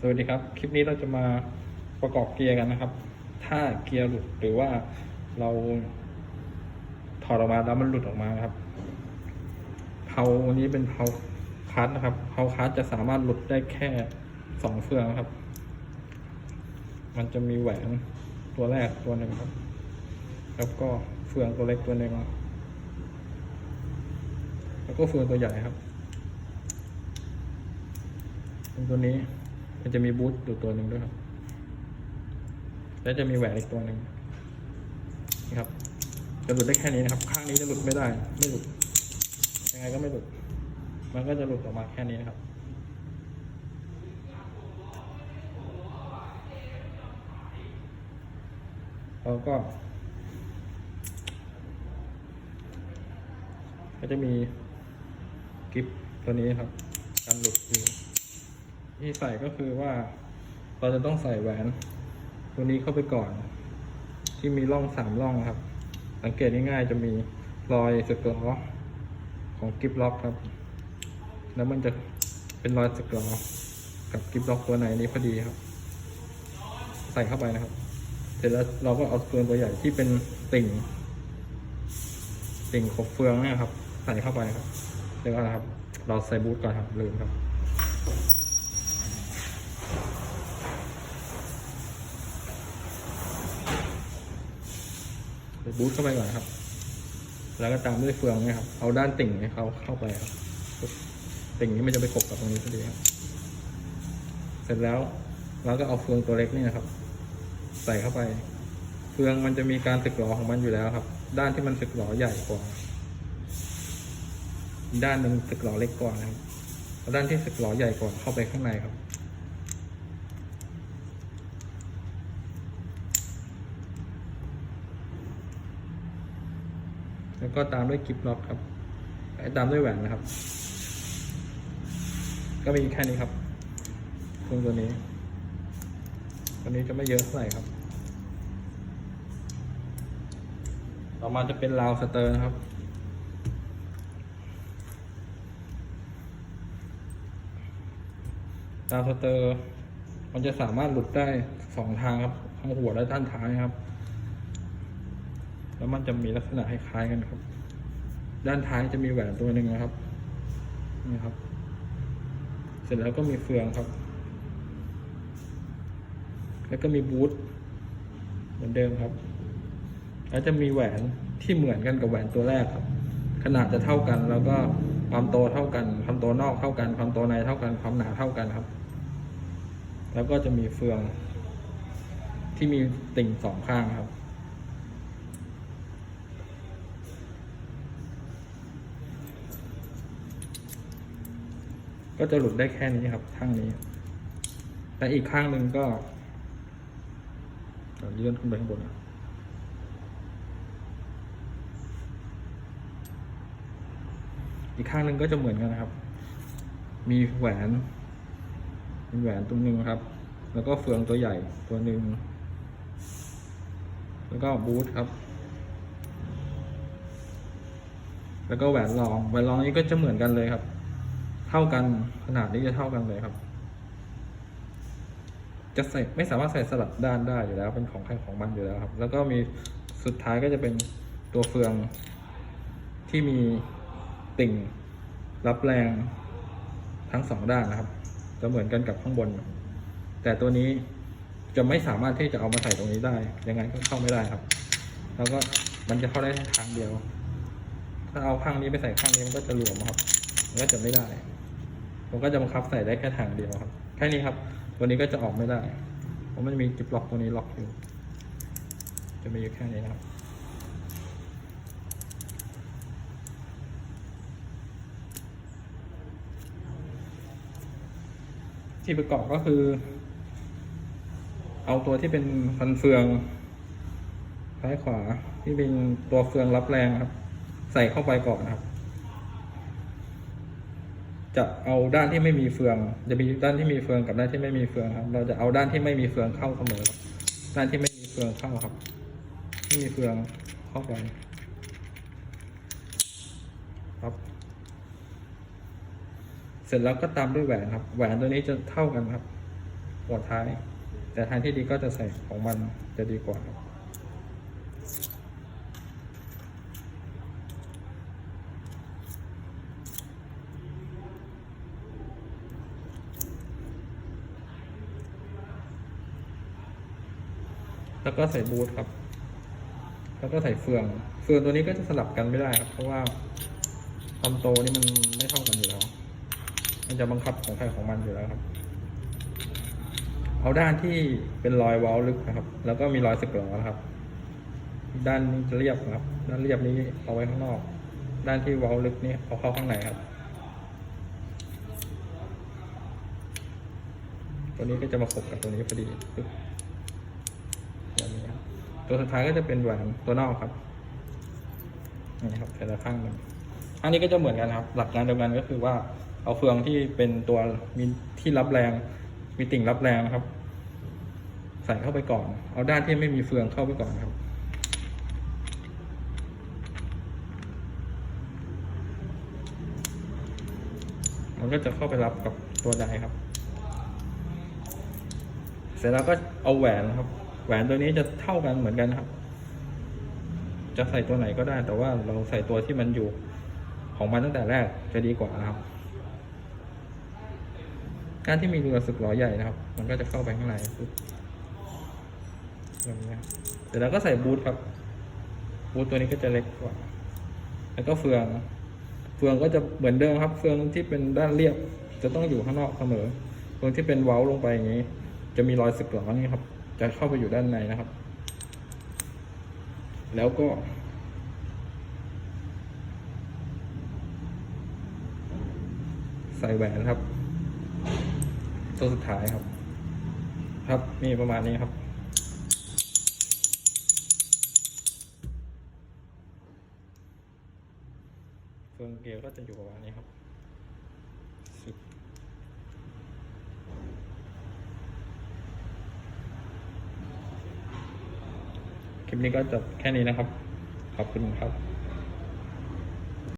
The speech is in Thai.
สวัสดีครับ คลิปนี้เราจะมาประกอบเกียร์กันนะครับ ถ้าเกียร์หลุดหรือว่าเราถอดออกมาแล้วมันหลุดออกมาครับ เพลานี้เป็นเพลาคัสนะครับ เพลาคัสจะสามารถหลุดได้แค่สองเฟืองครับ มันจะมีแหวนตัวแรกตัวหนึ่งครับ แล้วก็เฟืองตัวเล็กตัวหนึ่งแล้วก็เฟืองตัวใหญ่ครับ เป็นตัวนี้ มันจะมีบูทอยู่ตัวหนึ่งด้วยครับ แล้วจะมีแหวนอีกตัวหนึ่งนี่ครับ จะหลุดได้แค่นี้นะครับ ข้างนี้จะหลุดไม่ได้ ไม่หลุด ยังไงก็ไม่หลุด มันก็จะหลุดออกมาแค่นี้นะครับแล้วก็ ก็จะมีกิฟตัวนี้ครับการหลุดอยู่ ที่ใส่ก็คือว่าเราจะต้องใส่แหวน ตัวนี้เข้าไปก่อน ที่มีร่องสามร่องครับ สังเกตง่ายๆจะมีรอยสกลอของกิฟล็อกครับ แล้วมันจะเป็นรอยสกลอกับกิฟล็อกตัวไหนนี้พอดีครับ ใส่เข้าไปนะครับ เสร็จแล้วเราก็เอาเฟืองตัวใหญ่ที่เป็นติ่ง ติ่งขบเฟืองเนี่ยครับ ใส่เข้าไปครับเดี๋ยวก่อนนะครับ เราใส่บูทก่อนครับลืมครับ บูทเข้าไปก่อนครับ แล้วก็ตามด้วยเฟืองนี่ยครับ เอาด้านติ่งให้เขาเข้าไปครับ ติ่งนี้มันจะไปขบกับตรงนี้พอดีครับ เสร็จแล้วเราก็เอาเฟืองตัวเล็กนี่นะครับ ใส่เข้าไป เฟืองมันจะมีการสึกหรอของมันอยู่แล้วครับ ด้านที่มันสึกหรอใหญ่กว่า ด้านหนึ่งสึกหรอเล็กกว่านะครับด้านที่สึกหรอใหญ่กว่าเข้าไปข้างในครับ แล้วก็ตามด้วยกิฟล็อกครับ ตามด้วยแหวนนะครับ ก็มีแค่นี้ครับเครื่องตัวนี้ตัวนี้จะไม่เยอะเท่าไหร่ครับ ต่อมาจะเป็นราวสเตอร์นะครับราวสเตอร์ มันจะสามารถหลุดได้สองทางครับ ทั้งหัวและด้านท้ายครับ แล้วมันจะมีลักษณะคล้ายๆกันครับ ด้านท้ายจะมีแหวนตัวหนึ่งนะครับนี่ครับ เสร็จแล้วก็มีเฟืองครับ แล้วก็มีบูทเหมือนเดิมครับ แล้วจะมีแหวนที่เหมือนกันกับแหวนตัวแรกครับ ขนาดจะเท่ากันแล้วก็ความโตเท่ากัน ความโตนอกเท่ากัน ความโตในเท่ากัน ความหนาเท่ากันครับ แล้วก็จะมีเฟืองที่มีติ่งสองข้างครับ ก็จะหลุดได้แค่นี้ครับข้างนี้ แต่อีกข้างหนึ่งก็เลื่อนขึ้นไปข้างบนนะอีกข้างหนึ่งก็จะเหมือนกันนะครับ มีแหวนมีแหวนตรงหนึ่งครับ แล้วก็เฟืองตัวใหญ่ตัวหนึ่ง แล้วก็บูทครับ แล้วก็แหวนรอง แหวนรองนี้ก็จะเหมือนกันเลยครับ ท่ากันขนาดนี้จะเท่ากันเลยครับ จะใส่ไม่สามารถใส่สลับด้านได้อยู่แล้ว เป็นของใครของมันอยู่แล้วครับ แล้วก็มีสุดท้ายก็จะเป็นตัวเฟืองที่มีติ่งรับแรงทั้งสองด้านนะครับ จะเหมือนกันกับข้างบน แต่ตัวนี้จะไม่สามารถที่จะเอามาใส่ตรงนี้ได้ ยังไงก็เข้าไม่ได้ครับ แล้วก็มันจะเข้าได้แค่ทางเดียว ถ้าเอาข้างนี้ไปใส่ข้างนี้มันก็จะหลวมครับ มันก็จะไม่ได้ ผมก็จะบังคับใส่ได้แค่ทางเดียวครับ แค่นี้ครับ ตัวนี้ก็จะออกไม่ได้ เพราะมันมีจิบล็อกตัวนี้ล็อกอยู่ จะมีอยู่แค่นี้นะครับ ที่ประกอบก็คือ เอาตัวที่เป็นฟันเฟืองซ้ายขวาที่เป็นตัวเฟืองรับแรงครับ ใส่เข้าไปก่อนนะครับ จะเอาด้านที่ไม่มีเฟือง จะมีด้านที่มีเฟืองกับด้านที่ไม่มีเฟืองครับ เราจะเอาด้านที่ไม่มีเฟืองเข้าเสมอ ด้านที่ไม่มีเฟืองเข้าครับ ไม่มีเฟืองเข้าไปครับ เสร็จแล้วก็ตามด้วยแหวนครับ แหวนตัวนี้จะเท่ากันครับหัวท้าย แต่ทางที่ดีก็จะใส่ของมันจะดีกว่าครับ แล้วก็ใส่บูทครับ แล้วก็ใส่เฟือง เฟืองตัวนี้ก็จะสลับกันไม่ได้ครับ เพราะว่าความโตนี่มันไม่เท่ากันอยู่แล้ว มันจะบังคับของใครของมันอยู่แล้วครับ เอาด้านที่เป็นรอยเว้าลึกนะครับ แล้วก็มีรอยสึกหรอนะครับ ด้านนี้จะเรียบนะครับ ด้านเรียบนี้เอาไว้ข้างนอก ด้านที่เว้าลึกนี้เอาเข้าข้างในครับ ตัวนี้ก็จะมาขบกับตัวนี้พอดีปึ๊บแบบนี้ครับ ตัวสุดท้ายก็จะเป็นแหวนตัวนอกครับนี่ครับแต่ละข้างหนึ่งอันนี้ก็จะเหมือนกันครับ หลักการเดียวกันก็คือว่าเอาเฟืองที่เป็นตัวมีที่รับแรง มีติ่งรับแรงครับ ใส่เข้าไปก่อน เอาด้านที่ไม่มีเฟืองเข้าไปก่อนครับมันก็จะเข้าไปรับกับตัวใดครับ เสร็จแล้วก็เอาแหวนครับ แหวนตัวนี้จะเท่ากันเหมือนกันนะครับ จะใส่ตัวไหนก็ได้ แต่ว่าเราใส่ตัวที่มันอยู่ของมันตั้งแต่แรกจะดีกว่านะครับ การที่มีเรือสึกล้อใหญ่นะครับ มันก็จะเข้าไปข้างในปุ๊บแบบนี้ครับเสร็จแล้วก็ใส่บูทครับ บูทตัวนี้ก็จะเล็กกว่า แล้วก็เฟือง เฟืองก็จะเหมือนเดิมครับ เฟืองที่เป็นด้านเรียบ จะต้องอยู่ข้างนอกเสมอ เฟืองที่เป็นเว้าลงไปอย่างนี้ จะมีรอยสึกหรอนี่ครับ จะเข้าไปอยู่ด้านในนะครับ แล้วก็ ใส่แหวนครับ ตัวสุดท้ายครับ ครับนี่ประมาณนี้ครับเฟืองเกียร์ก็จะอยู่ประมาณนี้ครับสิบค ลิปนี้ก็จบแค่นี้นะครับ ขอบคุณครับ